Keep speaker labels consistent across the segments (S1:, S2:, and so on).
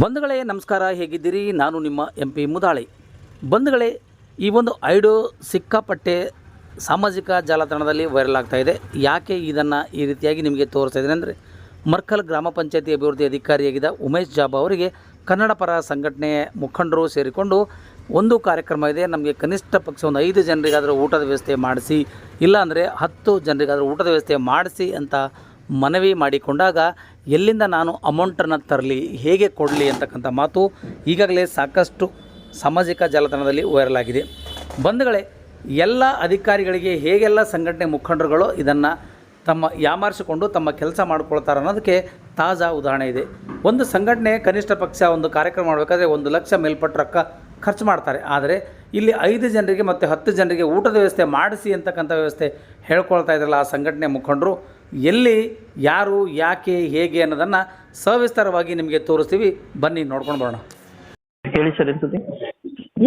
S1: ಬಂಧುಗಳೇ, ನಮಸ್ಕಾರ, ಹೇಗಿದ್ದೀರಿ? ನಾನು ನಿಮ್ಮ ಎಂ ಪಿ ಮುದಾಳಿ. ಬಂಧುಗಳೇ, ಈ ಒಂದು ಐಡಿಯೋ ಸಿಕ್ಕಾಪಟ್ಟೆ ಸಾಮಾಜಿಕ ಜಾಲತಾಣದಲ್ಲಿ ವೈರಲ್ ಆಗ್ತಾ ಇದೆ. ಯಾಕೆ ಇದನ್ನು ಈ ರೀತಿಯಾಗಿ ನಿಮಗೆ ತೋರಿಸ್ತಾ ಇದ್ದೀನಿ ಅಂದರೆ, ಮರ್ಕಲ್ ಗ್ರಾಮ ಪಂಚಾಯತಿ ಅಭಿವೃದ್ಧಿ ಅಧಿಕಾರಿಯಾಗಿದ್ದ ಉಮೇಶ್ ಜಾಬ್ ಅವರಿಗೆ ಕನ್ನಡ ಪರ ಸಂಘಟನೆ ಮುಖಂಡರು ಸೇರಿಕೊಂಡು ಒಂದು ಕಾರ್ಯಕ್ರಮ ಇದೆ. ನಮಗೆ ಕನಿಷ್ಠ ಪಕ್ಷ ಒಂದು ಐದು ಜನರಿಗಾದರೂ ಊಟದ ವ್ಯವಸ್ಥೆ ಮಾಡಿಸಿ ಇಲ್ಲಾಂದರೆ ಹತ್ತು ಜನರಿಗಾದರೂ ಊಟದ ವ್ಯವಸ್ಥೆ ಮಾಡಿಸಿ ಅಂತ ಮನವಿ ಮಾಡಿಕೊಂಡಾಗ ಎಲ್ಲಿಂದ ನಾನು ಅಮೌಂಟನ್ನು ತರಲಿ, ಹೇಗೆ ಕೊಡಲಿ ಅಂತಕ್ಕಂಥ ಮಾತು ಈಗಾಗಲೇ ಸಾಕಷ್ಟು ಸಾಮಾಜಿಕ ಜಾಲತಾಣದಲ್ಲಿ ವೈರಲ್ ಆಗಿದೆ ಬಂಧುಗಳೇ, ಎಲ್ಲ ಅಧಿಕಾರಿಗಳಿಗೆ ಹೇಗೆಲ್ಲ ಸಂಘಟನೆ ಮುಖಂಡರುಗಳು ಇದನ್ನು ತಮ್ಮ ಯಾಮಾರಿಸಿಕೊಂಡು ತಮ್ಮ ಕೆಲಸ ಮಾಡ್ಕೊಳ್ತಾರೆ ಅನ್ನೋದಕ್ಕೆ ತಾಜಾ ಉದಾಹರಣೆ ಇದೆ. ಒಂದು ಸಂಘಟನೆ ಕನಿಷ್ಠ ಪಕ್ಷ ಒಂದು ಕಾರ್ಯಕ್ರಮ ಮಾಡಬೇಕಾದ್ರೆ ಒಂದು ಲಕ್ಷ ಮೇಲ್ಪಟ್ಟ ರೊಕ್ಕ ಖರ್ಚು ಮಾಡ್ತಾರೆ. ಆದರೆ ಇಲ್ಲಿ ಐದು ಜನರಿಗೆ ಮತ್ತು ಹತ್ತು ಜನರಿಗೆ ಊಟದ ವ್ಯವಸ್ಥೆ ಮಾಡಿಸಿ ಅಂತಕ್ಕಂಥ ವ್ಯವಸ್ಥೆ ಹೇಳ್ಕೊಳ್ತಾ ಇದ್ರಲ್ಲ ಆ ಸಂಘಟನೆ ಮುಖಂಡರು. ಎಲ್ಲಿ ಯಾರು ಯಾಕೆ ಹೇಗೆ ಅನ್ನೋದನ್ನು ಸವಿಸ್ತಾರವಾಗಿ ನಿಮಗೆ ತೋರಿಸ್ತೀವಿ. ಬನ್ನಿ ನೋಡ್ಕೊಂಡು ಬರೋಣ.
S2: ಹೇಳಿ ಸರ್ ಅನ್ಸುತ್ತೆ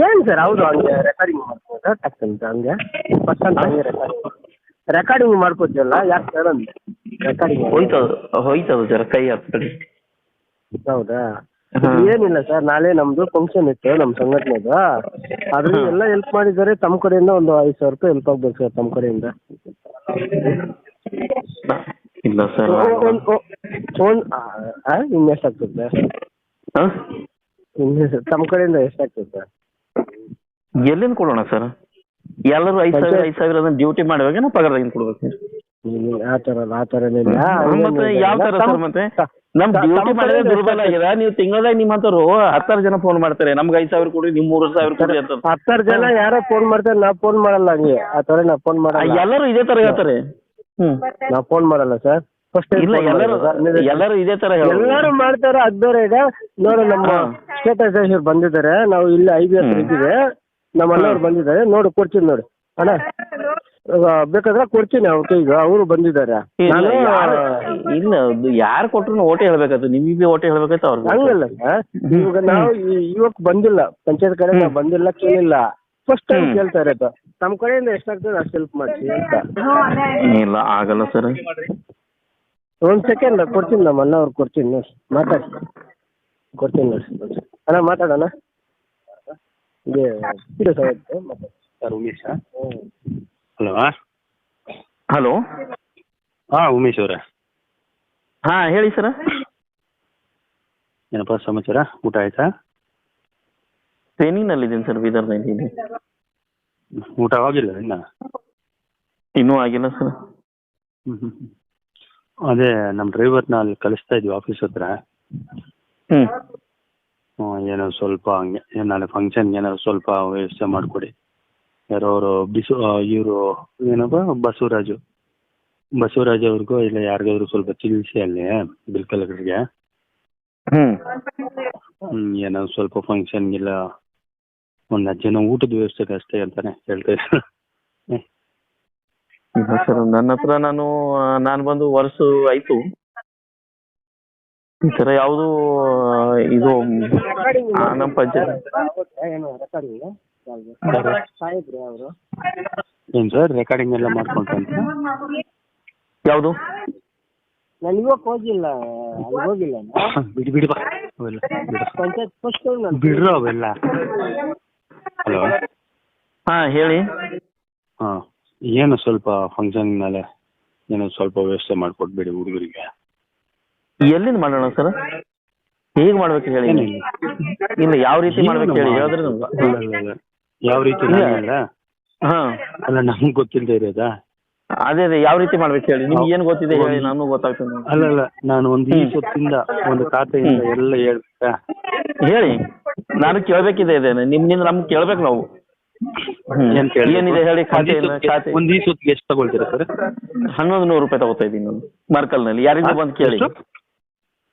S3: ಏನ್ ಸರ್ ಹೌದು ಹಂಗೆ ರೆಕಾರ್ಡಿಂಗ್ ಮಾಡ್ಕೋದಾ ಹಂಗೆ. ಫಸ್ಟ್ ಅಂತ ಹಂಗೆ ರೆಕಾರ್ಡಿಂಗ್ ರೆಕಾರ್ಡಿಂಗ್ ಮಾಡ್ಕೋತೀವಲ್ಲ ಯಾಕೆ ಸರ್ ಅಂದೆ ರೆಕಾರ್ಡಿಂಗ್
S2: ಹೋಯ್ತದ ಹೋಯ್ತದ ಜರ ಕೈ ಹತ್ಕಡಿ
S3: ಹೌದಾ? ಏನಿಲ್ಲ ಸರ್ ನಾಳೆ ನಮ್ದು ಫಂಕ್ಷನ್ ಇತ್ತು ನಮ್ಮ ಸಂಘಟನೆದು. ಅದ್ರಲ್ಲಿ ಎಲ್ಲ ಹೆಲ್ಪ್ ಮಾಡಿದ್ದಾರೆ ತಮ್ಮ ಕಡೆಯಿಂದ ಒಂದು ಐದು ಸಾವಿರ ರೂಪಾಯಿ ಹೆಲ್ಪ್ ಆಗ್ಬೇಕು ಸರ್ ತಮ್ಮ ಕಡೆಯಿಂದ.
S2: ಇಲ್ಲ ಸರ್
S3: ಒಂದು ಇನ್ನು ಎಷ್ಟಾಗ್ತದೆ ಸರ್ ಇನ್ನು ತಮ್ಮ ಕಡೆಯಿಂದ ಎಷ್ಟಾಗ್ತದೆ
S2: ಎಲ್ಲಿಂದ ಕೊಡೋಣ ಸರ್ ಎಲ್ಲರೂ ಐದು ಸಾವಿರ ಐದು ಸಾವಿರ ಅದನ್ನ ಡ್ಯೂಟಿ ಮಾಡುವಾಗ ಪಗಾರ ಪಗಾರದಿಂದ ಕೊಡ್ಬೇಕು. ಸರ್
S3: ಆ ಥರ ಆ ಥರ ಏನಿಲ್ಲ.
S2: ಮತ್ತೆ ಯಾವ ತರ ಸರ್ ಮತ್ತೆ? ನಮ್ ಡ್ಯೂಟಿ ಮಾಡಿದ್ರೆ ದುರ್ಬಲ ಆಗ್ಯದ ನೀವು ತಿಂಗಳದಾಗ ನಿಮ್ಮಂತವ್ರು ಹತ್ತಾರು ಜನ ಫೋನ್ ಮಾಡ್ತಾರೆ. ನಮ್ಗೆ ಐದು ಸಾವಿರ ಕೊಡಿ ನಿಮ್ ಮೂರು ಸಾವಿರ ಕೊಡಿ ಅಂತ.
S3: ಹತ್ತಾರು ಜನ ಯಾರೋ ಫೋನ್ ಮಾಡ್ತಾರೆ ನಾ ಫೋನ್ ಮಾಡಲ್ಲ ಹಂಗೆ. ಆ ತರ ನಾ ಫೋನ್ ಮಾಡಲ್ಲ.
S2: ಎಲ್ಲರೂ ಇದೇ ತರ ಹೇಳ್ತಾರೆ.
S3: ನಾ ಫೋನ್ ಮಾಡಲ್ಲ ಸರ್ ಫಸ್ಟ್
S2: ಇಲ್ಲ ಎಲ್ಲರೂ ಎಲ್ಲರೂ ಇದೇ ತರ ಹೇಳೋದು.
S3: ಎಲ್ಲರೂ ಮಾಡ್ತಾರೆ ಅದ್ಬೇರೆ ಈಗ ನೋಡಿ ನಮ್ಮ ಅಧ್ಯಕ್ಷರು ಬಂದಿದ್ದಾರೆ. ನಾವು ಇಲ್ಲಿ ಐ ಬಿ ಎಸ್ ಇದ್ದೀವಿ. ನಮ್ಮ ಅಣ್ಣವ್ರು ಬಂದಿದ್ದಾರೆ. ನೋಡು ಕೊಡ್ತೀನಿ ನೋಡಿ. ಅಣ್ಣ. ಬೇಕಾದ್ರೆ ಕೊಡ್ತೀನಿ ಅವ್ರ ಈಗ ಅವರು ಬಂದಿದ್ದಾರೆ.
S2: ಇಲ್ಲ
S3: ನಾನು
S2: ಯಾರು ಇಲ್ಲ ಯಾರು ಕೊಟ್ರು ಓಟೆ ಹೇಳ್ಬೇಕಾಯ್ತು. ನಿಮಗೆ ಓಟೆ ಹೇಳ್ಬೇಕಾಯ್ತು ಅವ್ರಿಗೆ.
S3: ಹಂಗಲ್ಲ ಸರ್ ಇವಾಗ ನಾವು ಇವಾಗ ಬಂದಿಲ್ಲ. ಪಂಚಾಯತ್ ಕಡೆ ನಾವು ಬಂದಿಲ್ಲ ಕೇಳಿಲ್ಲ. First time. ಕೇಳ್ತಾ ಇರೋದು. ನಮ್ಮ ಕಡೆಯಿಂದ ಎಷ್ಟಾಗ್ತದೆ ಅಷ್ಟು ಹೆಲ್ಪ್ ಮಾಡಿಸಿ ಅಂತ.
S2: ಇಲ್ಲ ಆಗಲ್ಲ ಸರ್.
S3: ಒಂದ್ ಸೆಕೆಂಡ್ ಕೊಡ್ತೀನಿ ನಮ್ಮ ಅಣ್ಣ ಅವ್ರು ಕೊಡ್ತೀನಿ ನೋಡಿ ಮಾತಾಡಿ. ಕೊಡ್ತೀನಿ ನೋಡಿ. ಅಣ್ಣ ಮಾತಾಡೋಣ ಇದೆ ಮಾತಾಡಿ.
S4: ಸರ್ ಉಮೇಶ. ಹಲೋ.
S2: ಹಲೋ.
S4: ಹಾಂ ಉಮೇಶ್ ಅವರೇ.
S2: ಹಾ ಹೇಳಿ ಸರ್.
S4: ಏನಪ್ಪ ಸಮಾಚಾರ? ಊಟ ಆಯ್ತಾ?
S2: ಟ್ರೈನಿಂಗ್ನಲ್ಲಿ ಇದ್ದೀನಿ ಸರ್ ಬೀದರ್ನಲ್ಲಿ.
S4: ಊಟ ಆಗಿಲ್ಲ ಇನ್ನ?
S2: ಇನ್ನೂ ಆಗಿಲ್ಲ ಸರ್.
S4: ಹ್ಮ್, ಹ್ಮ್, ಹ್ಮ್. ಅದೇ ನಮ್ಮ ಡ್ರೈವರ್ನ ಅಲ್ಲಿ ಕಳಿಸ್ತಾ ಇದ್ವಿ ಆಫೀಸ್ ಹತ್ರ.
S2: ಹ್ಮ್.
S4: ಹ್ಮ್, ಏನೋ ಸ್ವಲ್ಪ ಹಂಗೆ ಏನ್ ನಾಳೆ ಫಂಕ್ಷನ್ಗೆ ಏನಾದ್ರು ಸ್ವಲ್ಪ ವ್ಯವಸ್ಥೆ ಮಾಡಿಕೊಡಿ. ಯಾರೋ ಅವರು ಬಿಸು ಇವರು ಏನಪ್ಪ ಬಸವರಾಜು. ಬಸವರಾಜ್ ಅವ್ರಿಗೂ ಇಲ್ಲ ಯಾರಿಗಾದ್ರು ಸ್ವಲ್ಪ ತಿಳಿಸಿ ಅಲ್ಲಿ ಬಿಲ್ ಕಲೆಕ್ಟರ್ಗೆ.
S2: ಹ್ಮ್.
S4: ಹ್ಮ್, ಏನೋ ಸ್ವಲ್ಪ ಫಂಕ್ಷನ್ಗೆಲ್ಲ ಒಂದು ಹತ್ತು ಜನ ಊಟದ ವ್ಯವಸ್ಥೆಗೆ ಅಷ್ಟೇ ಅಂತಾನೆ ಹೇಳ್ತಾ ಇದ್ದಾರೆ
S2: ಇಲ್ಲ ಸರ್ ನನ್ನ ಹತ್ರ ನಾನು ನಾನು ಬಂದು ವರ್ಷ ಆಯ್ತು. ಈ ತರ ಯಾವುದು ಇದು ಆ, ನಮ್ಮ ಪಂಚಾಯತ್.
S3: ಏನು ರೆಕಾರ್ಡಿಂಗ್ ಸಾಹೇಬ್ರಿ ಅವರು
S4: ಏನ್ ಸರ್ ರೆಕಾರ್ಡಿಂಗ್ ಎಲ್ಲ ಮಾಡ್ಕೊಂಡ್ರಂತ?
S2: ಯಾವುದು?
S3: ನಾನು ಇವಾಗ ಹೋಗಿಲ್ಲ ಅಲ್ಲಿ ಹೋಗಿಲ್ಲ
S4: ಬಿಡಿ ಬಿಡಿ ಬಾ. ಅವೆಲ್ಲ ಬಿಡು.
S3: ಪಂಚಾಯತ್ ಫಸ್ಟ್ ನಾನು
S4: ಬಿಡ್ರು ಅವೆಲ್ಲ. ಹಲೋ.
S2: ಹಾ ಹೇಳಿ.
S4: ಹಾ ಏನು ಸ್ವಲ್ಪ ಫಂಕ್ಷನ್ ಮೇಲೆ ಏನೋ ಸ್ವಲ್ಪ ವ್ಯವಸ್ಥೆ ಮಾಡ್ಕೊಟ್ಬಿಡಿ ಹುಡುಗರಿಗೆ.
S2: ಎಲ್ಲಿಂದ ಮಾಡೋಣ ಸರ್? ಹೇಗ್ ಮಾಡ್ಬೇಕು ಹೇಳಿ?
S4: ಏನಿಲ್ಲ.
S2: ಇಲ್ಲ ಯಾವ ರೀತಿ ಮಾಡ್ಬೇಕು ಹೇಳಿ? ಹೇಳಿದ್ರೆ ನಮ್ಗೆ.
S4: ಯಾವ ರೀತಿ
S2: ಇಲ್ಲ. ಹಾ.
S4: ಅಲ್ಲ ನಮ್ಗೆ ಗೊತ್ತಿಲ್ಲದೆ ಇರೋದ?
S2: ಅದೇ ಅದೇ ಯಾವ ರೀತಿ ಮಾಡ್ಬೇಕು ಹೇಳಿ? ನಿಮ್ಗೆ ಏನ್ ಗೊತ್ತಿದೆ ಹೇಳಿ? ನಾನು ಗೊತ್ತಾಗ್ತದೆ.
S4: ಅಲ್ಲ ಅಲ್ಲ ನಾನು ಒಂದು ಈ ಸೊತ್ತಿಂದ ಒಂದು ಖಾತೆಯಿಂದ ಎಲ್ಲ ಹೇಳ್ಬೇಕಾ?
S2: ಹೇಳಿ. ನಾನು ಕೇಳ್ಬೇಕಿದೆ ಇದೇನೆ. ನಿಮ್ಮಿಂದ ನಮ್ಗೆ ಕೇಳ್ಬೇಕು ನಾವು. ಹ್ಮ್.
S4: ಏನ್ ಕೇಳ್ಬೇಕು?
S2: ಏನಿದೆ ಹೇಳಿ ಖಾತೆ ಇಲ್ಲ, ಖಾತೆ
S4: ಒಂದ್ ಸೊತ್ತಿಗೆ ಎಷ್ಟು ತಗೊಳ್ತೀರಾ ಸರ್?
S2: ಹನ್ನೊಂದು ನೂರು ರೂಪಾಯಿ ತಗೋತಾ ಇದ್ದೀನಿ ನಾನು ಮರ್ಕಲ್ನಲ್ಲಿ. ಯಾರಿಂದ ಬಂದು ಕೇಳಿ?
S4: ಎಷ್ಟು?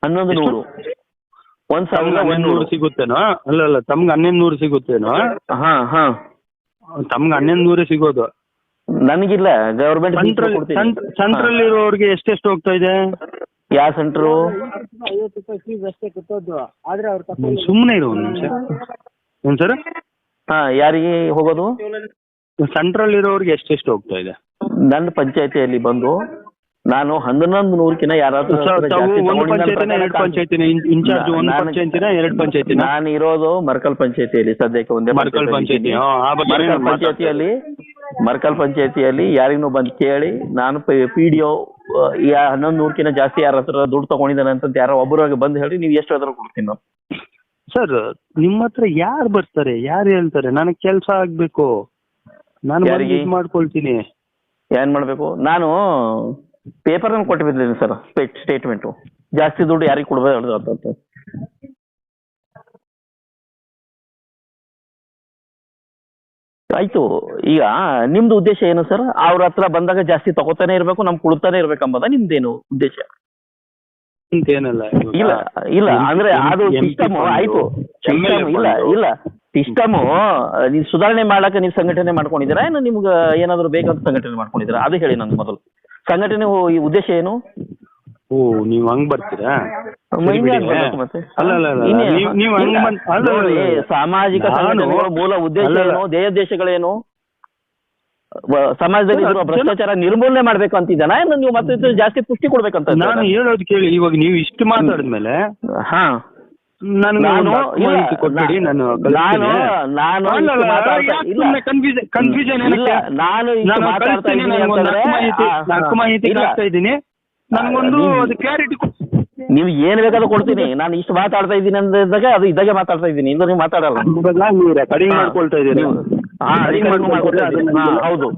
S2: ಹನ್ನೊಂದು? ನೂರು. ಒಂದ್
S4: ತಮ್ಗೆ
S2: ಸಾವಿರದ
S4: ಹನ್ನೊಂದು ನೂರು ಸಿಗುತ್ತೇನೋ? ಅಲ್ಲ ಅಲ್ಲ ತಮ್ಗೆ ಹನ್ನೊಂದು ನೂರು ಸಿಗುತ್ತೇನೋ?
S2: ಹಾ ಹಾ.
S4: ತಮ್ಗೆ ಹನ್ನೊಂದು ನೂರೇ ಸಿಗೋದು.
S2: ನನಗಿಲ್ಲ ಗವರ್ಮೆಂಟ್
S4: ಸೆಂಟ್ರಲ್ ಸೆಂಟ್ರಲ್ ಇರೋರಿಗೆ ಎಷ್ಟೆಷ್ಟು ಹೋಗ್ತಾ ಇದೆ?
S2: ಯಾವ ಸೆಂಟ್ರು
S3: ಐವತ್ತು ರೂಪಾಯಿ ಫೀಸ್ ಅಷ್ಟೇ ಕಟ್ಟೋದು ಆದ್ರೆ ಅವ್ರು ತಪ್ಪು
S4: ಸುಮ್ಮನೆ ಇರೋ ಒಂದು ನಿಮಿಷ. ಏನು ಸರ್
S2: ಹಾ ಯಾರಿಗೆ ಹೋಗೋದು?
S4: ಸೆಂಟ್ರಲ್ ಇರೋರಿಗೆ ಎಷ್ಟೆಷ್ಟು ಹೋಗ್ತಾ ಇದೆ?
S2: ನನ್ನ ಪಂಚಾಯತಿಯಲ್ಲಿ ಬಂದು ನಾನು ಹನ್ನೊಂದು ನೂರಕ್ಕಿಂತ ಯಾರಾದ್ರೂ
S4: ಸರ್, ತಾವು ಒಂದು ಪಂಚಾಯತಿನ ಎರಡು ಪಂಚಾಯತಿನ ಇನ್ಚಾರ್ಜ್ ಒಂದು
S2: ನಾನು-
S4: ಪಂಚಾಯತಿನ ಎರಡು ಪಂಚಾಯತಿನ?
S2: ನಾನು ಇರೋದು ಮರ್ಕಲ್ ಪಂಚಾಯತಿಯಲ್ಲಿ ಸದ್ಯಕ್ಕೆ ಒಂದೇ
S4: ಮರ್ಕಲ್ ಪಂಚಾಯತಿ ಹಾ, ಆ ಬಗ್ಗೆ
S2: ಮರ್ಕಲ್ ಪಂಚಾಯತಿಯಲ್ಲಿ ಮರ್ಕಲ್ ಪಂಚಾಯತಿಯಲ್ಲಿ ಯಾರಿಗೂ ಬಂದು ಕೇಳಿ ನಾನು ಪಿ ಡಿ ಒ ಹನ್ನೊಂದು ನೂರಕ್ಕಿಂತ ಜಾಸ್ತಿ ಯಾರ ಹತ್ರ ದುಡ್ಡು ತಗೊಂಡಿದ್ದಾನೆ ಅಂತ ಯಾರೋ ಒಬ್ಬರಾಗಿ ಬಂದು ಹೇಳಿ ನೀವು ಎಷ್ಟು ಆದರೂ ಕೊಡ್ತೀನಿ ನಾನು
S4: ಸರ್ ನಿಮ್ಮ ಹತ್ರ ಯಾರು ಬರ್ತಾರೆ? ಯಾರು ಹೇಳ್ತಾರೆ? ನನಗೆ ಕೆಲಸ ಆಗ್ಬೇಕು. ನಾನು
S2: ಯಾರಿಗೆ?
S4: ಇದು ಮಾಡ್ಕೊಳ್ತೀನಿ.
S2: ಏನ್ ಮಾಡಬೇಕು? ನಾನು ಪೇಪರ್ ಕೊಟ್ಟು ಬಿದ್ದೀನಿ ಸರ್ ಸ್ಟೇಟ್ಮೆಂಟು ಜಾಸ್ತಿ ದುಡ್ಡು ಯಾರಿಗೆ ಕೊಡ್ಬೇಕು ಅಂತ. ಆಯ್ತು. ಈಗ ನಿಮ್ದು ಉದ್ದೇಶ ಏನು ಸರ್? ಅವ್ರ ಹತ್ರ ಬಂದಾಗ ಜಾಸ್ತಿ ತಗೋತಾನೆ ಇರ್ಬೇಕು ನಮ್ ಕೊಡ್ತಾನೆ ಇರ್ಬೇಕಂಬದ ನಿಮ್ದೇನು ಉದ್ದೇಶ? ಇಲ್ಲ ಇಲ್ಲ ಅಂದ್ರೆ ಅದು ಸಿಸ್ಟಮ್ ಆಯ್ತು. ಸಿಸ್ಟಮ್ ಇಲ್ಲ ಇಲ್ಲ. ಸಿಸ್ಟಮ್ ನೀವು ಸುಧಾರಣೆ ಮಾಡಕ್ಕೆ ನೀವು ಸಂಘಟನೆ ಮಾಡ್ಕೊಂಡಿದ್ದೀರಾ? ಏನು ನಿಮ್ಗೆ ಏನಾದ್ರು ಬೇಕಂತ ಸಂಘಟನೆ ಮಾಡ್ಕೊಂಡಿದ್ದೀರಾ? ಅದು ಹೇಳಿ ನಂಗೆ ಮೊದಲು. ಸಂಘಟನೆ ಈ ಉದ್ದೇಶ ಏನು?
S4: ಓ ನೀವು ಹಂಗ್ ಬರ್ತೀರಾ ಸರಿ ಬಿಡಿ.
S2: ಮತ್ತೆ
S4: ಅಲ್ಲ ಅಲ್ಲ ಅಲ್ಲ
S2: ಇನ್ನೇನು?
S4: ನೀವು ನೀವು ಹಂಗ್
S2: ಇಲ್ಲ.
S4: ಬಂದ್- ಅಲ್ಲ, ಅಲ್ಲ,
S2: ನೋಡಿ,
S4: ಅಲ್ಲ.
S2: ಸಾಮಾಜಿಕ
S4: ನಾನು-
S2: ಸಂಘಟನೆಗಳ ಮೂಲ ಉದ್ದೇಶ
S4: ಅಲ್ಲ, ಅಲ್ಲ.
S2: ಏನು ವ- ಸಮಾಜದಲ್ಲಿ ಇರುವ ಭ್ರಷ್ಟಾಚಾರ ನಿರ್ಮೂಲನೆ ಮಾಡ್ಬೇಕು ಅಂತಿದ್ದಾನ ಏನು ನೀವು ಮತ್ತೆ ಇದು ಜಾಸ್ತಿ ಪುಷ್ಟಿ ಕೊಡ್ಬೇಕಂತ
S4: ನಾನು ಹೇಳೋದು ಕೇಳಿ ಇವಾಗ ನೀವು ಇಷ್ಟು ಮಾತಾಡಿದ್ಮೇಲೆ
S2: ಹಾ
S4: ನನಗೆ
S2: ನಾನು
S4: ಒಂದು
S2: ಇಲ್ಲ,
S4: ಮಾಹಿತಿ ಕೊಟ್ಬಿಡಿ ನಾನು
S2: ನಾನು ನಾನು ಇಷ್ಟು ಮಾತಾಡ್ತಾ- ಇಲ್ಲ.
S4: ಕನ್ಫ್ಯೂಷನ್
S2: ಇಲ್ಲ ನಾನು ಇಷ್ಟು
S4: ನಾನು
S2: ಮಾತಾಡ್ತಾ ಇದ್ದೀನಿ ಅಂತಂದ್ರೆ
S4: ಹತ್ತು ಮಾಹಿತಿ. ಕಳಿಸ್ತಾ ಇದ್ದೀನಿ ನನಗೊಂದು ಅದು ಕ್ಲಾರಿಟಿ
S2: ನೀವು ಏನ್ ಬೇಕಾದ್ರೂ ಕೊಡ್ತೀನಿ. ನಾನು ಇಷ್ಟು ಮಾತಾಡ್ತಾ ಇದ್ದೀನಿ ಅಂದಾಗ ಅದು ಇದ್ದಾಗೆ ಮಾತಾಡ್ತಾ ಇದ್ದೀನಿ. ಇನ್ನು ನೀವು ಮಾತಾಡಲ್ಲ.
S4: ನೀವು ರೆಕಾರ್ಡಿಂಗ್
S2: ಹಾ.
S4: ಮಾಡ್ಕೊಳ್ತಾ ಇದ್ದೀರಿ.
S2: ನೀವು- ಹಾ ಮಾಡ್ಕೊಳ್ತಾ ಇದ್ದೀನಿ. ಹಾ. ಹೌದು.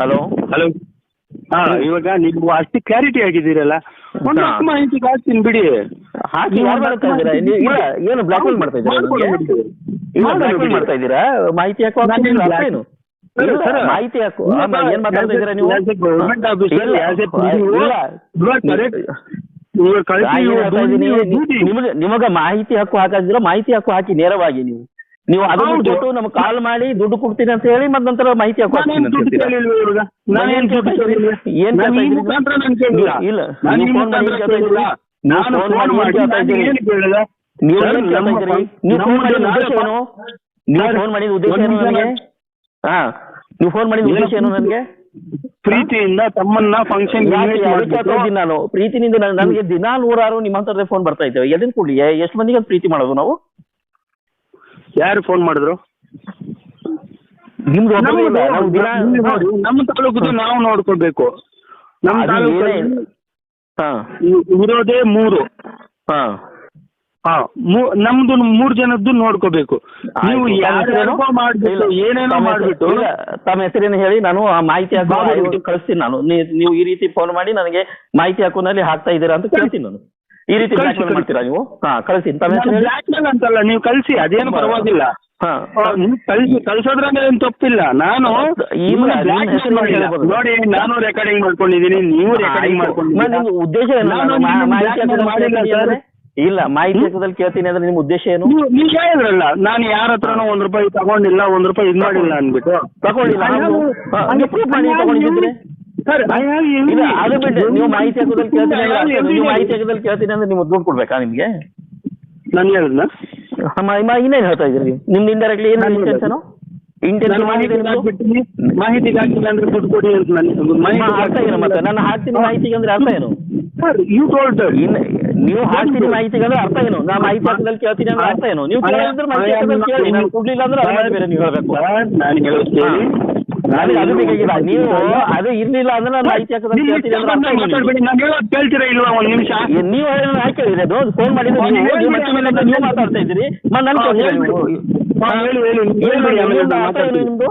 S2: ಹಲೋ?
S4: ಹಲೋ? ಹಾ ಇವಾಗ ನೀವು ಅಷ್ಟು ಕ್ಲಾರಿಟಿ ಆಗಿದ್ದೀರಲ್ಲ. ಒಂದು ಮಾಹಿತಿ ಕಾಸ್ತೀನಿ ಬಿಡಿ.
S2: ಹಾಕಿ
S4: ನೀವು
S2: ಯಾರು ಮಾಡ್ತಾ ಇದ್ದೀರಾ? ಇಲ್ಲ ಏನು ಬ್ಲಾಕ್ ಮೇಲ್ ಮಾಡ್ತಾ ಇದ್ದೀರಾ
S4: ಮಾಡ್ಕೊಂಡು
S2: ನನಗೆ? ಇಲ್ಲ ಬ್ಲಾಕ್ ಮೇಲ್ ಮಾಡ್ತಾ ಇದ್ದೀರಾ? ಮಾಹಿತಿ ಏನು ಮಾಹಿತಿ ಏನ್ ಮಾತಾಡ್ತಾ ಇದ್ದೀರಾ ನೀವು. ನಿಮಗೆ ನಿಮಗೆ ಮಾಹಿತಿ ಹಕ್ಕು ಹಾಕಿದ್ರ ಮಾಹಿತಿ ಹಕ್ಕು ಹಾಕಿ ನೇರವಾಗಿ ನೀವು. ನೀವು ಅದನ್ನು
S4: ಜೊತೆ
S2: ಬಿಟ್ಟು ನಮ್ಗೆ ಕಾಲ್ ಮಾಡಿ ದುಡ್ಡು ಕೊಡ್ತೀನಿ ಅಂತ ಹೇಳಿ ಮತ್ತೆ ನಂತರ ಮಾಹಿತಿ
S4: ಹಾಕಿ
S2: ಏನ್. ಇಲ್ಲ,
S4: ನಾನು
S2: ನೀವು
S4: ಈ
S2: ಫೋನ್ ಮಾಡಿ
S4: ನಾನು
S2: ಫೋನ್ ಮಾಡಿ
S4: ಏನು ಕೇಳಿದೆ?
S2: ನೀವು ಫೋನ್ ಮಾಡಿದ ಉದ್ದೇಶ ಏನು? ನೀವು ಫೋನ್ ಮಾಡಿದ ಉದ್ದೇಶ ಏನು ನನಗೆ? ಹಾ ನೀವು ಫೋನ್ ಮಾಡಿದ ಉದ್ದೇಶ ಏನು ನನಗೆ?
S4: ಪ್ರೀತಿಯಿಂದ ತಮ್ಮನ್ನ ಫಂಕ್ಷನ್
S2: ನಾನು? ಪ್ರೀತಿನಿಂದ ನನ್- ನನಗೆ ದಿನಾ ನೂರಾರು ನಿಮ್ಮಂತರದೇ ಫೋನ್ ಬರ್ತಾ ಇದ್ದೇವೆ. ಎದನ್ ಕೊಡ್ಲಿ? ಎಷ್ಟು ಮಂದಿಗೆ ಪ್ರೀತಿ ಮಾಡೋದು ನಾವು?
S4: ಯಾರು ಫೋನ್ ಮಾಡಿದ್ರು?
S2: ನಿಮ್ದು
S4: ನಮ್ಮ ತಾಲೂಕು ನಾವು ನೋಡ್ಕೊಳ್ಬೇಕು. ನಮ್ಮ
S2: ಏನೇ- ಹಾ.
S4: ಇ- ಇರೋದೇ ಮೂರು.
S2: ಹಾ.
S4: ಹಾ ಮೂ- ನಮ್ದು ಮೂರ್ ಜನದ್ದು ನೋಡ್ಕೋಬೇಕು. ನೀವು
S2: ಆಯ್ತು. ತಮ್ಮ
S4: ಯಾರ್ಯಾರಿಗೋ ಮಾಡ್ಬಿಟ್ಟು
S2: ಇಲ್ಲ,
S4: ಏನೇನೋ
S2: ತಮ್ಮ ಹೆಸರು-
S4: ಮಾಡ್ಬಿಟ್ಟು
S2: ಇಲ್ಲ, ತಮ್ಮ ಹೆಸರೇನು ಹೇಳಿ ನಾನು ಆ ಮಾಹಿತಿ ಹಾಕೋ
S4: ಬಾಬು.
S2: ಆಯೋಗಕ್ಕೆ ಕಳಿಸ್ತೀನಿ ನಾನು. ನೀ- ನೀವು ಈ ರೀತಿ ಫೋನ್ ಮಾಡಿ ನನಗೆ ಮಾಹಿತಿ ಹಾಕೋನಲ್ಲಿ ಹಾಕ್ತಾ ಇದ್ದೀರಾ ಅಂತ ಕೇಳ್ತೀನಿ ನಾನು. ಈ ರೀತಿ
S4: ಕಳ್ಸಿ,
S2: ಬ್ಲಾಕ್
S4: ಕಳ್ಸಿ.
S2: ಮಾಡ್ತೀರಾ ನೀವು? ಹಾ ಕಳಿಸ್ತೀನಿ. ತಮ್ಮ ಹೆಸರು ಹೇಳಿ.
S4: ಅಂತಲ್ಲ ನೀವು ಕಳಿಸಿ ಅದೇನು ಪರವಾಗಿಲ್ಲ. ಕಳ್ಸೋದ್ರಲ್ಲಿ ಏನ್ ತಪ್ಪಿಲ್ಲ. ನಾನು. ನೋಡಿ ನಾನು ರೆಕಾರ್ಡಿಂಗ್ ಮಾಡ್ಕೊಂಡಿದ್ದೀನಿ ನೀವು ರೆಕಾರ್ಡಿಂಗ್
S2: ಮಾಡ್ಕೊಂಡಿದ್ದೀನಿ ಉದ್ದೇಶ
S4: ಮಾಡಿಲ್ಲ?
S2: ಇಲ್ಲ ಮಾಹಿತಿ ಹಾಕೋದ್ರಲ್ಲಿ ಕೇಳ್ತೀನಿ ಅಂದ್ರೆ ನಿಮ್ಮ ಉದ್ದೇಶ ಏನು?
S4: ನೀವು ಹೇಳಿದ್ರಲ್ಲ ನಾನು ಯಾರ ಹತ್ರನೂ ಒಂದ್ ರೂಪಾಯಿ ತಗೊಂಡಿಲ್ಲ ಒಂದ್ ರೂಪಾಯಿ ಇದ್ ಮಾಡಿಲ್ಲ ಅನ್ಬಿಟ್ಟು
S2: ತಗೊಂಡಿಲ್ಲ
S4: ಸರ್
S2: ಅದು ಬಿಟ್ಟು ನೀವು ಮಾಹಿತಿ ಹಾಕೋದ್ರಲ್ಲಿ ಕೇಳ್ತೀನಿ ನೀವು ಮಾಹಿತಿ ಹಾಕೋದ್ರಲ್ಲಿ ಕೇಳ್ತೀನಿ ಅಂದ್ರೆ ನಿಮ್ಗೆ ದುಡ್ಡು ಕೊಡ್ಬೇಕಾ ನಿಮ್ಗೆ?
S4: ನಾನು ಹೇಳಿದ್ನ?
S2: ಇನ್ನೇನು ಹೇಳ್ತಾ ಇದ್ರಿ ನಿಮ್ದು ಇಂಡೈರೆಕ್ಟ್ಲಿ ಏನು ಇಂಟೆನ್ಷನ್ ಇಂಟೆನ್ಷನು
S4: ಮಾಹಿತಿ ಹಾಕಿಲ್ಲ ಅಂದ್ರೆ ದುಡ್ಡು ಕೊಡಿ ಅಂತ ನಾನು
S2: ಅರ್ಥ ಏನು ಮತ್ತೆ. ನಾನು ಹಾಕ್ತೀನಿ ಮಾಹಿತಿಗೆ ಅಂದ್ರೆ ಅರ್ಥ ಏನು?
S4: ಯು ಟೋಲ್ಡ್
S2: ಇನ್ ನೀವು ಹಾಕ್ತೀನಿ ಮಾಹಿತಿಗೆ ಅಂದ್ರೆ ಅರ್ಥ ಏನು? ನಾ ಮಾಹಿತಿ ಹಾಕೋದ್ರಲ್ಲಿ ಕೇಳ್ತೀನಿ ಅಂದ್ರೆ ಅರ್ಥ ಏನು? ನೀವು ಕೇಳಿದ್ರೆ ಮಾಹಿತಿ ಹಾಕೋದ್ರಲ್ಲಿ ಕೇಳಿ. ನಾನು ಕೊಡ್ಲಿಲ್ಲ ಅಂದ್ರೆ ಅದು ಬೇರೆ ನೀವು ಹೇಳ್ಬೇಕು.
S4: ನಾನು ಹೇಳೋದು ಕೇಳಿ.
S2: ನನಗೆ ಅದು ಬೇಕಾಗಿಲ್ಲ ನೀವು ಅದು ಇರ್ಲಿಲ್ಲ ಅಂದ್ರೆ ನಾನು ಅರ್ಥ ಏನು
S4: ಮಾತಾಡ್ಬೇಡಿ ನಾನು ಹೇಳೋದು ಕೇಳ್ತೀರಾ ಇಲ್ವಾ ಒಂದು ನಿಮಿಷ?
S2: ನೀವು ಹೇಳೋದು ಯಾಕೆ ಕೇಳಿದ್ರೆ ಅದು ಫೋನ್ ಮಾಡಿದ್ರೆ ನೀವು ನೀವು ನೀವು ಮಾತಾಡ್ತಾ ಇದ್ದೀರಿ. ಮತ್ತೆ ಹೇಳಿ. ನೀವು
S4: ಹೇಳಿ. ಹೇಳಿ ನೀವು ಹೇಳ್ಬಿಡಿ ಆಮೇಲೆ
S2: ನಿಮ್ದು
S4: ಮಾತಾಡ್ತೀನಿ.
S2: ನಿಮ್ದು?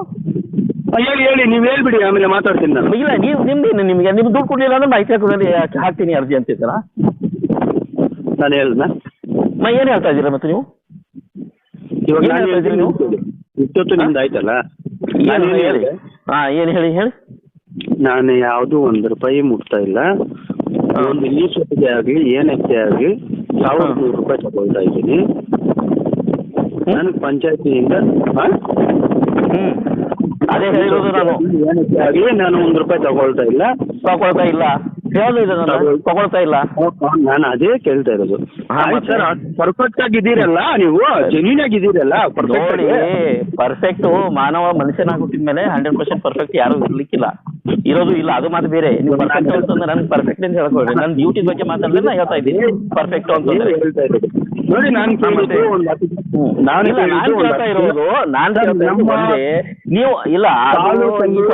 S4: ಹಾ, ಹೇಳಿ ಹೇಳಿ. ನೀವು ಹೇಳ್ಬಿಡಿ ಆಮೇಲೆ ಮಾತಾಡ್ತೀನಿ ನಾನು.
S2: ಇಲ್ಲ ನೀವು ನಿಮ್ದೇನು ನಿಮಗೆ? ನಿಮ್ಗೆ ದುಡ್ಡು ಕೊಡಲಿಲ್ಲ ಅಂದ್ರೆ ಮಾಹಿತಿ ಹಾಕೋದ್ರಲ್ಲಿ ಹಾಕ್ತೀನಿ ಅರ್ಜಿ ಅಂತಿದ್ದೀರಾ?
S4: ನಾನು ಹೇಳ್ದ
S2: ಮ ಏನು ಹೇಳ್ತಾ ಇದ್ದೀರಾ ಮತ್ತೆ ನೀವು?
S4: ಇವಾಗ ನಾನು
S2: ಹೇಳ್ತೀನಿ ನೀವು?
S4: ಇಷ್ಟೊತ್ತು ನಿಮ್ದು ಆಯ್ತಲ್ಲ? ನಾನು
S2: ಹೇಳಿ? ಹಾ ಏನು ಹೇಳಿ ಹೇಳಿ.
S4: ನಾನು ಯಾವುದು ಒಂದು ರೂಪಾಯಿ ಮುಟ್ತಾ ಇಲ್ಲ. ಒಂದು ಇನಿಷಿಯೇಟಿವ್ ಆಗಲಿ ಏನಕ್ಕೆ ಆಗ್ಲಿ ಸಾವಿರದ ನೂರು ರೂಪಾಯಿ ತಗೊಳ್ತಾ ಇದ್ದೀನಿ. ನಾನು ಪಂಚಾಯತಿಯಿಂದ
S2: ಹ್ಮ್. ಅದೇ ಹೇಳಿರೋದು ನಾನು.
S4: ಏನಕ್ಕೆ ಆಗಲಿ ನಾನು ಒಂದು ರೂಪಾಯಿ ತಗೊಳ್ತಾ ಇಲ್ಲ.
S2: ತಗೊಳ್ತಾ ಇಲ್ಲ. ಇದೆ ನಾನು? ತಗೊಳ್ತಾ ಇಲ್ಲ.
S4: ನಾನು ಅದೇ ಕೇಳ್ತಾ ಇರೋದು.
S2: ಹಾ, ಮತ್ತೆ?
S4: ಸರ್ ಪರ್ಫೆಕ್ಟ್ ಆಗಿದ್ದೀರಲ್ಲ ನೀವು? ಜೆನ್ಯೂನ್ ಆಗಿದ್ದೀರಲ್ಲ? Perfect
S2: ನೋಡಿ
S4: ಆಗಿ.
S2: ಪರ್ಫೆಕ್ಟ್ ಮಾನವ ಮನುಷ್ಯನ ಹುಟ್ಟಿದ ಮೇಲೆ ಹಂಡ್ರೆಡ್ ಪರ್ಸೆಂಟ್ ಪರ್ಫೆಕ್ಟ್ ಯಾರು ಇರ್ಲಿಕ್ಕಿಲ್ಲ. ಇರೋದು ಇಲ್ಲ ಅದು ಮಾತು ಬೇರೆ. ನೀವು ಪರ್ಫೆಕ್ಟ್ ಅಂತಂದ್ರೆ ನನ್ಗೆ ಪರ್ಫೆಕ್ಟ್ ಅಂತ ಹೇಳ್ಕೊಳ್ರಿ ನನ್ನ ಡ್ಯೂಟಿ ಬಗ್ಗೆ ಮಾತಾಡಿದ್ರೆ ನಾ ಹೇಳ್ತಾ ಇದ್ದೀನಿ. ಪರ್ಫೆಕ್ಟ್ ಅಂತಂದ್ರೆ.
S4: ಹೇಳ್ತಾ ಇರೋದು? ನೋಡಿ ನಾನು ಕೇಳಿದ್ದು ಒಂದು
S2: ಇರೋದು ನಾನ್ ಇರೋದು ಒಂದೇ ನೀವು ಇಲ್ಲ ಅದು ಸಂಗೀತ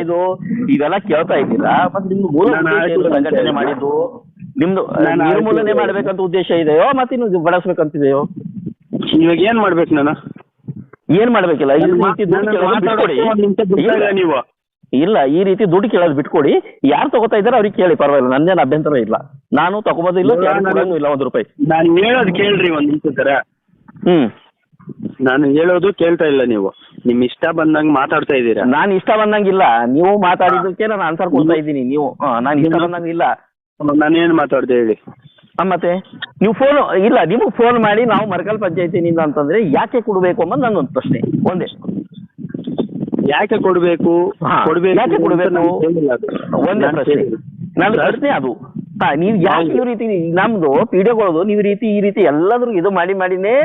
S2: ಐದು ಇವೆಲ್ಲ ಕೇಳ್ತಾ ಇದ್ದೀರಾ? ಮತ್ತೆ ನಿಮ್ದು ಮೂಲ ಸಂಘಟನೆ ಮಾಡಿದ್ದು? ನಿಮ್ದು ನಿರ್ಮೂಲನೆ ಮಾಡ್ಬೇಕಂತ ಉದ್ದೇಶ ಇದೆಯೋ ಮತ್ತೆ ಇನ್ನು ಬಳಸ್ಬೇಕಂತಿದೆಯೋ?
S4: ಇವಾಗ ಏನ್ ಮಾಡ್ಬೇಕು ನಾನು?
S2: ಏನ್ ಮಾಡ್ಬೇಕಿಲ್ಲ?
S4: ನೀವು.
S2: ಇಲ್ಲ ಈ ರೀತಿ ದುಡ್ಡು ಕೇಳೋದು ಬಿಟ್ಕೊಡಿ. ಯಾರು ತಗೋತಾ ಇದಾರೆ ಅವ್ರಿಗೆ ಕೇಳಿ ಪರವಾಗಿಲ್ಲ. ನಂದೇನು ಅಭ್ಯಂತರ ಇಲ್ಲ. ನಾನು ತಗೋಬೋದು ಇಲ್ಲ ಒಂದು ರೂಪಾಯಿ.
S4: ನಾನು ಹೇಳೋದು ಕೇಳ್ರಿ ಒಂದ್ ನಿಮಿಷ ತರ
S2: ಹ್ಮ್.
S4: ನಾನು ಹೇಳೋದು ಕೇಳ್ತಾ ಇಲ್ಲ ನೀವು. ನಿಮ್ ಇಷ್ಟ ಬಂದಂಗ್ ಮಾತಾಡ್ತಾ ಇದ್ದೀರಾ?
S2: ನಾನು ಇಷ್ಟ ಬಂದಂಗಿಲ್ಲ ನೀವು ಮಾತಾಡಿದ್ದಕ್ಕೆ ನಾನು ಆನ್ಸರ್ ಕೊಡ್ತಾ ಇದ್ದೀನಿ. ನೀವು ನಾನು ಇಷ್ಟ ಬಂದಂಗಿಲ್ಲ
S4: ನಾನು ಏನ್ ಮಾತಾಡ್ದೆ ಹೇಳಿ.
S2: ಮತ್ತೆ? ನೀವು ಫೋನ್ ಇಲ್ಲ ನಿಮಗೆ ಫೋನ್ ಮಾಡಿ ನಾವು ಮರಕಲ್ ಪಂಚಾಯತಿನಿಂದ ಅಂತಂದ್ರೆ ಯಾಕೆ ಕೊಡ್ಬೇಕು ಅನ್ನೋದು ನನ್ ಒಂದು ಪ್ರಶ್ನೆ. ಒಂದೇ.
S4: ಯಾಕೆ ಕೊಡ್ಬೇಕು? ಕೊಡ್ಬೇಕು
S2: ಯಾಕೆ ಕೊಡ್ಬೇಕು?
S4: ನಾನು
S2: ಒಂದೇ
S4: ನಾನು
S2: ಪ್ರಶ್ನೆ. ನನ್ನ ಪ್ರಶ್ನೆ ಅದು. ನೀವು ಯಾಕೆ ಈ ರೀತಿ ನಮ್ದು ಪೀಡೆಗಳದು ನೀವ್ ರೀತಿ ಈ ರೀತಿ ಎಲ್ಲಾದ್ರೂ ಇದು ಮಾಡಿ ಮಾಡಿನೇ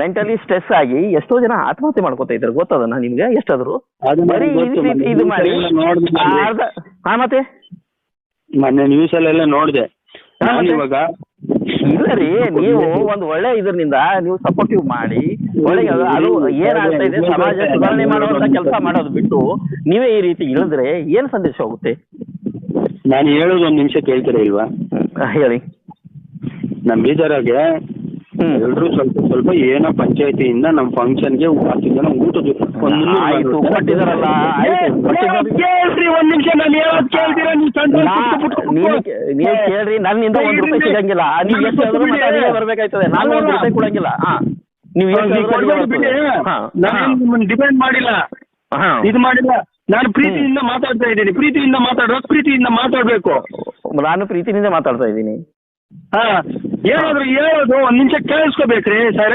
S2: ಮೆಂಟಲಿ ಸ್ಟ್ರೆಸ್ ಆಗಿ ಎಷ್ಟೋ ಜನ ಆತ್ಮಹತ್ಯೆ ಮಾಡ್ಕೋತಾ ಇದ್ದಾರೆ. ಗೊತ್ತದನ ನಿಮ್ಗೆ ಎಷ್ಟಾದ್ರು? ಬರೀ ಈ ರೀತಿ ಇದು ಮಾಡಿ ಹಾ ಮತ್ತೆ?
S4: ಮೊನ್ನೆ ನ್ಯೂಸ್ ಅಲ್ಲೆಲ್ಲ ನೋಡಿದೆ? ಇವಾಗ
S2: ಇಲ್ಲ ರೀ ನೀವು ಒಂದು ಒಳ್ಳೆ ಇದರಿಂದ ನೀವು ಸಪೋರ್ಟಿವ್ ಮಾಡಿ ಒಳ್ಳೆ ಅದು ಏನಾಗ್ತಾ ಇದೆ ಸಮಾಜ ಸುಧಾರಣೆ ಮಾಡುವಂತ ಕೆಲಸ ಮಾಡೋದು ಬಿಟ್ಟು ನೀವೇ ಈ ರೀತಿ ಇಳಿದ್ರೆ ಏನ್ ಸಂದೇಶ ಹೋಗುತ್ತೆ?
S4: ನಾನು ಹೇಳೋದು ಒಂದ್ ನಿಮಿಷ ಕೇಳ್ತೀರಾ ಇಲ್ವಾ?
S2: ಹೇಳಿ.
S4: ನಮ್ ಬೀದರಾಗೆ ಎಲ್ರು ಸ್ವಲ್ಪ ಸ್ವಲ್ಪ ಏನೋ ಪಂಚಾಯತಿಯಿಂದ ನಮ್ ಫಂಕ್ಷನ್ಗೆ ಹತ್ತು ಜನ ಊಟದ
S2: ಆಯ್ತು ಕೊಟ್ಟಿದಾರಲ್ಲ.
S4: ಕೇಳ್ರಿ ಒಂದ್ ನಿಮಿಷ ನಾನು ಹೇಳೋದ್ ಕೇಳ್ತೀರಾ? ನೀವು ಸಣ್ಣ
S2: ನಾ- ನೀವು ಕೇಳ್ರಿ ನನ್ನಿಂದ ಒಂದ್ ರೂಪಾಯಿ ಸಿಗಂಗಿಲ್ಲ. ನೀವು ಎಷ್ಟು ಹೇಳಿದ್ರು ಮತ್ತೆ ಅಲ್ಲಿಗೆ ಬರ್ಬೇಕಾಯ್ತದೆ. ನಾನು ಒಂದ್ ರೂಪಾಯಿ ಕೊಡಂಗಿಲ್ಲ. ಹಾ ನೀವು
S4: ಡಿಪೆಂಡ್ ಮಾಡಿಲ್ಲ. ಇದು ಮಾಡಿಲ್ಲ. ನಾನು ಪ್ರೀತಿಯಿಂದ ಮಾತಾಡ್ತಾ ಇದ್ದೀನಿ ಪ್ರೀತಿಯಿಂದ ಮಾತಾಡೋದು ಪ್ರೀತಿಯಿಂದ ಮಾತಾಡ್ಬೇಕು
S2: ನಾನು ಪ್ರೀತಿನಿಂದ ಮಾತಾಡ್ತಾ ಇದ್ದೀನಿ
S4: ಹಾ ಏನಾದ್ರು ಹೇಳೋದು ಒಂದ್ ನಿಮಿಷ ಕೇಳಿಸ್ಕೋಬೇಕ್ರಿ ಸರ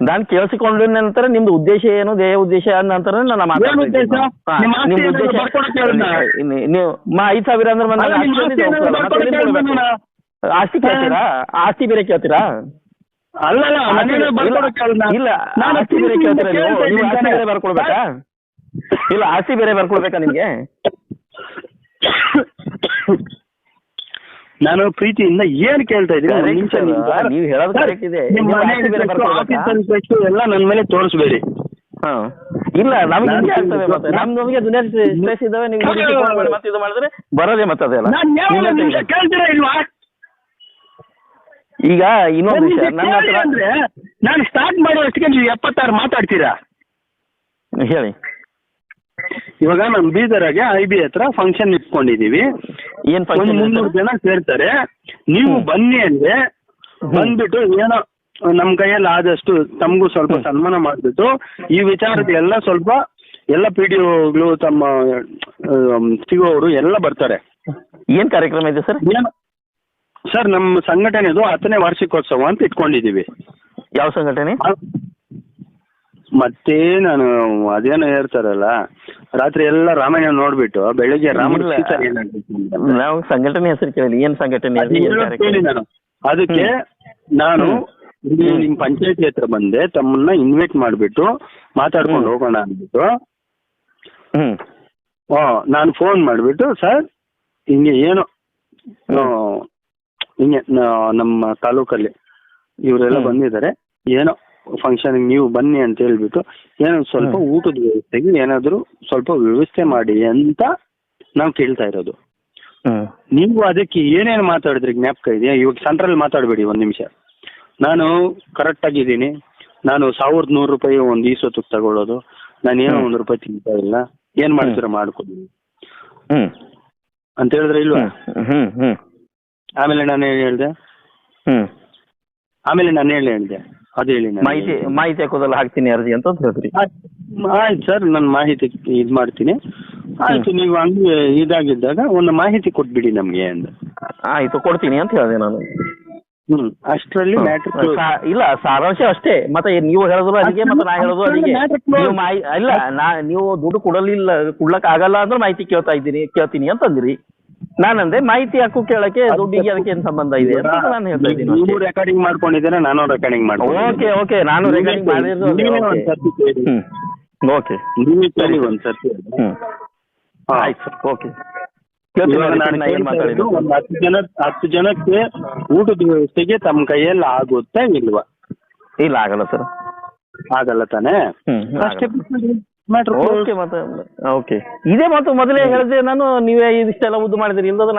S2: ನಾನು ಕೇಳಿಸಿಕೊಂಡ ನಂತರ ನಿಮ್ದು ಉದ್ದೇಶ ಏನು ದೇಹ ಉದ್ದೇಶ ಅಂದ ನಂತರ ನಾನು ಮಾತಾಡ್ತಾ
S4: ಉದ್ದೇಶ?
S2: ಇದ್ದೀನಿ. ಹಾ,
S4: ನಿಮ್ಮ ಆಸ್ತಿ
S2: ನಿಮ್ದು
S4: ಏನಾದ್ರು
S2: ಉದ್ದೇಶ
S4: ಬರ್ಕೊಡಕ್ಕೆ ಹೇಳಿದ್ನ?
S2: ಇನ್ನು- ನೀವು ಮಾ ಐದ್ ಸಾವಿರ ಅಂದ್ರೆ ಮತ್ತೆ
S4: ಅಲ್ಲ, ನಿಮ್ಮ
S2: ಆಸ್ತಿ
S4: ಆಸ್ತಿ ಏನಾದ್ರು
S2: ಮತ್ತೆ
S4: ಬರ್ಕೊಡಕ್ಕೆ
S2: ಎಲ್ಲಿಂದ ಕೊಡ್ಬೇಕು?
S4: ಹೇಳಿದ್ನ?
S2: ಆಸ್ತಿ ಕೇಳ್ತೀರಾ ಆಸ್ತಿ ಬೇರೆ ಕೇಳ್ತೀರಾ
S4: ಅಲ್ಲಲ್ಲ ಮನೇಲಿ
S2: ಆಸ್ತಿ-
S4: ಬರ್ಕೊಡಕ್ಕೆ?
S2: ಇಲ್ಲ
S4: ನಾನು
S2: ಆಸ್ತಿ ಬೇರೆ
S4: ಪ್ರೀತಿಯಿಂದ
S2: ಕೇಳ್ತೀರಾ ನೀವು
S4: ಕೇಳ್ತಾ
S2: ನೀವು
S4: ಇದ್ದೀನಿ
S2: ಬೇರೆ
S4: ತಾನೇ?
S2: ಬರ್ಕೊಡ್ಬೇಕಾ ಇಲ್ಲ ಆಸ್ತಿ ಬೇರೆ ಬರ್ಕೊಡ್ಬೇಕಾ ನಿಮ್ಗೆ?
S4: ನಾನು ಪ್ರೀತಿಯಿಂದ ಏನ್ ಕೇಳ್ತಾ ಇದ್ದೀನಿ ನಿಮಿಷ.
S2: ನೀವು ಹೇಳೋದು ಇದೆ.
S4: ನಿಮ್ಮ ಮನೆ
S2: ಬೇರೆ
S4: ಎಷ್ಟು,
S2: ಬರ್ಕೊಡ್ಬೇಕಾ?
S4: ಆಫೀಸ್ ಎಲ್ಲ ನನ್ನ ಮೇಲೆ ತೋರಿಸ್ಬೇಡಿ.
S2: ಹಾ. ಇಲ್ಲ ನಮ್ಗೆ ಹಿಂಗೆ ಮತ್ತೆ. ನಮ್ ನಮಗೆ ದುನಿಯಾ ಸ್ಟ್ರೆಸ್ ಇದಾವೆ ನಿಮ್ಗೆ ಮತ್ತೆ ಇದು ಮಾಡಿದ್ರೆ ಬರೋದೇ ಮತ್ತೆ ಅದೆಲ್ಲ.
S4: ಕೇಳ್ತೀರಾ ಇಲ್ವಾ?
S2: ಈಗ ಇನ್ನೊಂದು ವಿಷಯ ನನ್ನ ಹತ್ರ
S4: ನಾನು ಸ್ಟಾರ್ಟ್ ಮಾಡೋಷ್ಟಕ್ಕೆ ನೀವು ಎಪ್ಪತ್ತಾರು ಮಾತಾಡ್ತೀರಾ?
S2: ಹೇಳಿ.
S4: ಇವಾಗ ನಮ್ ಬೀದರಾಗೆ ಐ ಬಿ ಹತ್ರ ಫಂಕ್ಷನ್ ಇಟ್ಕೊಂಡಿದೀವಿ.
S2: ಏನ್
S4: ಒಂದ್
S2: ಫಂಕ್ಷನ್
S4: ಮುನ್ನೂರು ಜನ ಸೇರ್ತಾರೆ. ನೀವು ಬನ್ನಿ ಅಂದ್ರೆ ಬಂದ್ಬಿಟ್ಟು ಏನೋ ನಮ್ ಕೈಯಲ್ಲಿ ಆದಷ್ಟು ತಮಗೂ ಸ್ವಲ್ಪ ಸನ್ಮಾನ ಮಾಡ್ಬಿಟ್ಟು ಈ ವಿಚಾರಗಳೆಲ್ಲ ಸ್ವಲ್ಪ ಎಲ್ಲ ಪಿ ಡಿ ಒಗಳು ತಮ್ಮ ಸಿ ಅವರು ಎಲ್ಲ ಬರ್ತಾರೆ.
S2: ಏನ್ ಕಾರ್ಯಕ್ರಮ ಇದೆ ಸರ್?
S4: ಏನು? ಸರ್ ನಮ್ಮ ಸಂಘಟನೆದು ಹತ್ತನೇ ವಾರ್ಷಿಕೋತ್ಸವ ಅಂತ ಇಟ್ಕೊಂಡಿದೀವಿ.
S2: ಯಾವ ಸಂಘಟನೆ?
S4: ಮತ್ತೆ ನಾನು ಅದೇನೋ ಹೇಳ್ತಾರಲ್ಲ ರಾತ್ರಿ ಎಲ್ಲ ರಾಮಾಯಣ ನೋಡ್ಬಿಟ್ಟು ಬೆಳಿಗ್ಗೆ ರಾಮನ
S2: ಇಲ್ಲ.
S4: ಸೀತೆ ಏನಾಗ್ಬೇಕು ಅಂತ.
S2: ನಾವು ಸಂಘಟನೆ ಹೆಸರು ಕೇಳಿ ಏನ್ ಸಂಘಟನೆ
S4: ಅದು
S2: ಅದು ಏನ್
S4: ಹೇಳೋದ್ ಕೇಳಿ ನಾನು ಅದಕ್ಕೆ ನಾನು. ಇಲ್ಲಿ. ನಿಮ್ ಪಂಚಾಯತಿ ಹತ್ರ ಬಂದೆ ತಮ್ಮನ್ನ ಇನ್ವೈಟ್ ಮಾಡ್ಬಿಟ್ಟು ಮಾತಾಡ್ಕೊಂಡು ಹೋಗೋಣ ಅಂದ್ಬಿಟ್ಟು
S2: ಹ್ಮ್
S4: ಆ, ನಾನು ಫೋನ್ ಮಾಡ್ಬಿಟ್ಟು ಸರ್ ಹಿಂಗೆ ಏನು ಆ, ಹಿಂಗೆ ನಾ- ನಮ್ಮ ತಾಲೂಕಲ್ಲಿ ಇವರೆಲ್ಲ ಬಂದಿದ್ದಾರೆ ಏನೋ ಫಂಕ್ಷನ್ ನೀವು ಬನ್ನಿ ಅಂತ ಹೇಳ್ಬಿಟ್ಟು ಏನೋ ಸ್ವಲ್ಪ ಊಟದ ವ್ಯವಸ್ಥೆಗೆ ಏನಾದರೂ ಸ್ವಲ್ಪ ವ್ಯವಸ್ಥೆ ಮಾಡಿ ಅಂತ ನಾವು ಕೇಳ್ತಾ ಇರೋದು. ನೀವು ಅದಕ್ಕೆ ಏನೇನು ಮಾತಾಡಿದ್ರಿ ಜ್ಞಾಪಕ ಇದೆಯಾ? ಇವಾಗ ಸೆಂಟ್ರಲ್ ಮಾತಾಡಬೇಡಿ ಒಂದು ನಿಮಿಷ. ನಾನು ಕರೆಕ್ಟ್ ಆಗಿದ್ದೀನಿ. ನಾನು ಸಾವಿರದ ನೂರು ರೂಪಾಯಿ ಒಂದು ಈಸೊತ್ತಿಗೆ ತಗೊಳ್ಳೋದು. ನಾನು ಏನೋ ಒಂದ್ ರೂಪಾಯಿ ತಿಂತಾ ಇಲ್ಲ. ಏನ್ ಮಾಡ್ತೀರಾ ಮಾಡ್ಕೊಡಿ
S2: ಹ್ಮ್.
S4: ಅಂತ ಹೇಳಿದ್ರೆ ಇಲ್ವಾ? ಆಮೇಲೆ ನಾನು ಏನು ಹೇಳ್ದೆ?
S2: ಹ್ಮ್.
S4: ಆಮೇಲೆ ನಾನು ಏನು ಹೇಳಿದೆ? ಅದು ಹೇಳಿ
S2: ಮಾಹಿತಿ ಮಾಹಿತಿ ಹಾಕೋದಲ್ಲ ಹಾಕ್ತೀನಿ ಅರ್ಜಿ ಅಂತ ಹೇಳ್ತೀರಿ.
S4: ಆಯ್ತು ಸರ್ ನಾನು ಮಾಹಿತಿ ಇದು ಮಾಡ್ತೀನಿ. ಆಯ್ತು ನೀವು ಹಂಗೆ ಇದಾಗಿದ್ದಾಗ ಒಂದು ಮಾಹಿತಿ ಕೊಟ್ಬಿಡಿ ನಮಗೆ ಅಂದ.
S2: ಆಯ್ತು ಕೊಡ್ತೀನಿ ಅಂತ ಹೇಳಿದೆ ನಾನು.
S4: ಹ್ಮ್ ಅಷ್ಟರಲ್ಲಿ ಮ್ಯಾಟ್ರ್
S2: ಸಾ- ಇಲ್ಲ ಸಾರಾಂಶ ಅಷ್ಟೇ. ಮತ್ತೆ ನೀವು ಹೇಳೋದು ಅದಕ್ಕೆ ಮತ್ತೆ ನಾ ಹೇಳೋದು
S4: ಅದಕ್ಕೆ.
S2: ನೀವು ಮಾಹಿ ಇಲ್ಲ ನಾ ನೀವು ದುಡ್ಡು ಕೊಡಲಿಲ್ಲ ಕೊಡ್ಲಕ್ ಆಗಲ್ಲ ಅಂದ್ರೆ ಮಾಹಿತಿ ಕೇಳ್ತಾ ಇದ್ದೀನಿ ಕೇಳ್ತೀನಿ ಅಂತಂದ್ರಿ ನಾನಂದೆ ಮಾಹಿತಿ ಹಕ್ಕು ಕೇಳಕ್ಕೆ ದುಡ್ಡಿಗೆ ಅದಕ್ಕೆ ಏನ್ ಸಂಬಂಧ ಇದೆ? ಅಂತ ನಾನು ಹೇಳ್ತಾ ಇದ್ದೀನಿ
S4: ನೀವು ರೆಕಾರ್ಡಿಂಗ್ ಮಾಡ್ಕೊಂಡಿದ್ದೀರಾ ನಾನು ರೆಕಾರ್ಡಿಂಗ್ ಮಾಡ್ಕೊಂಡು
S2: ಓಕೆ ಓಕೆ ನಾನು ರೆಕಾರ್ಡಿಂಗ್ ಮಾಡಿರೋದು
S4: ನೀವೇ ಒಂದ್ ಸರ್ತಿ ಕೇಳಿ.
S2: ಓಕೆ.
S4: ನೀವು ಕೇಳಿ ಒಂದ್ ಸರ್ತಿ
S2: ಹ್ಮ್.
S4: ಹಾ.
S2: ಆಯ್ತು ಸರ್ ಓಕೆ.
S4: ಇವಾಗ ನಾನು ಕೇಳ್ತಾ
S2: ಮಾತಾಡಿದ್ದು?
S4: ಇರೋದು ಒಂದು ಹತ್ತು ಜನ ಹತ್ತು ಜನಕ್ಕೆ ಊಟದ ವ್ಯವಸ್ಥೆಗೆ ತಮ್ಮ ಕೈಯಲ್ಲಿ ಆಗುತ್ತೆ ಇಲ್ವಾ?
S2: ಇಲ್ಲ ಆಗಲ್ಲ ಸರ್.
S4: ಆಗಲ್ಲ ತಾನೇ?
S2: ಹ್ಮ್
S4: ಅಷ್ಟೇ ಮ್ಯಾಟ್ರ್
S2: ಓಕೆ ಮತ್ತೆ ಓಕೆ ಇದೇ ಮತ್ತು ಮೊದಲೇ ಹೇಳಿದೆ ನಾನು ನೀವೇ ಇದಿಷ್ಟೆಲ್ಲ ಉದ್ದು ಮಾಡಿದಿರಿ ಇಲ್ಲದ